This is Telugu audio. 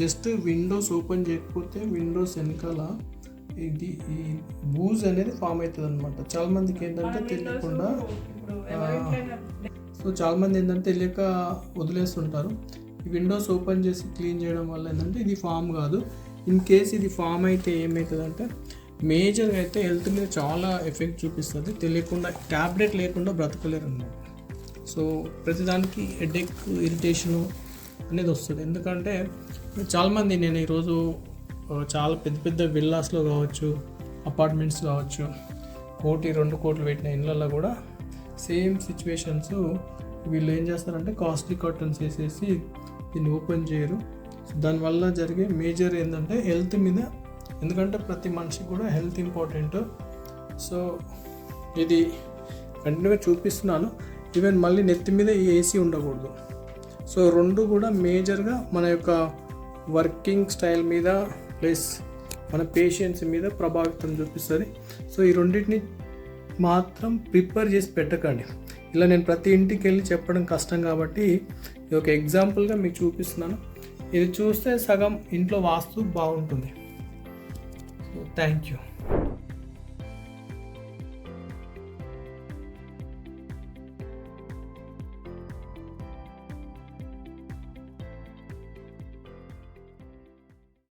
జస్ట్ విండోస్ ఓపెన్ చేయకపోతే విండోస్ వెనకాల ఇది ఈ బూజ్ అనేది ఫామ్ అవుతుంది అనమాట చాలా మందికి ఏంటంటే తెలియకుండా సో చాలా మంది ఏంటంటే తెలియక వదిలేస్తుంటారు. విండోస్ ఓపెన్ చేసి క్లీన్ చేయడం వల్ల ఏంటంటే ఇది ఫామ్ కాదు. ఇన్ కేస్ ఇది ఫామ్ అయితే ఏమవుతుందంటే మేజర్గా అయితే హెల్త్ మీద చాలా ఎఫెక్ట్ చూపిస్తుంది. తెలియకుండా ట్యాబ్లెట్ లేకుండా బ్రతకలేరు అన్నమాట సో ప్రతిదానికి హెడేక్ ఇరిటేషను అనేది వస్తుంది. ఎందుకంటే చాలామంది నేను ఈరోజు చాలా పెద్ద పెద్ద విల్లాస్లో కావచ్చు అపార్ట్మెంట్స్ కావచ్చు కోటి రెండు కోట్లు పెట్టిన ఇళ్ళల్లో కూడా సేమ్ సిచ్యువేషన్స్ వీళ్ళు ఏం చేస్తారంటే కాస్ట్లీ కర్టన్స్ వేసేసి దీన్ని ఓపెన్ చేయరు. దానివల్ల జరిగే మేజర్ ఏంటంటే హెల్త్ మీద ఎందుకంటే ప్రతి మనిషికి కూడా హెల్త్ ఇంపార్టెంట్. సో ఇది కంటిన్యూగా చూపిస్తున్నాను. ఈవెన్ మళ్ళీ నెత్తి మీద ఈ ఏసీ ఉండకూడదు. సో రెండు కూడా మేజర్గా మన యొక్క వర్కింగ్ స్టైల్ మీద ప్లస్ మన పేషెన్స్ మీద ప్రభావితం చూపిస్తుంది. సో ఈ రెండింటిని మాత్రం ప్రిపేర్ చేసి పెట్టకండి. ఇలా నేను ప్రతి ఇంటికి వెళ్ళి చెప్పడం కష్టం కాబట్టి ఇది ఒక ఎగ్జాంపుల్గా మీకు చూపిస్తున్నాను. ఇది చూస్తే సగం ఇంట్లో వాస్తు బాగుంటుంది. So thank you